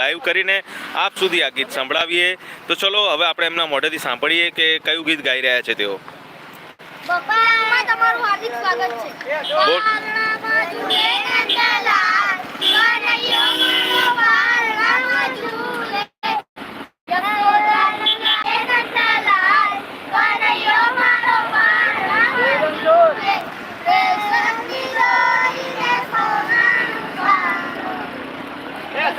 Live કરીને આપ સુધી આ ગીત સંભળાવીએ. તો ચલો હવે આપણે એમના મોઢેથી સાંભળીએ કે કયું ગીત ગાઈ રહ્યા છે તેઓ. તમારું હાર્દિક સ્વાગત છે.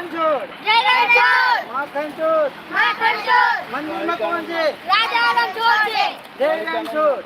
રણછોડ જય રણછોડ માખણ ચોર માખણ ચોર મંદિરમાં કોણ છે? રાજા રણછોડ છે. જય રણછોડ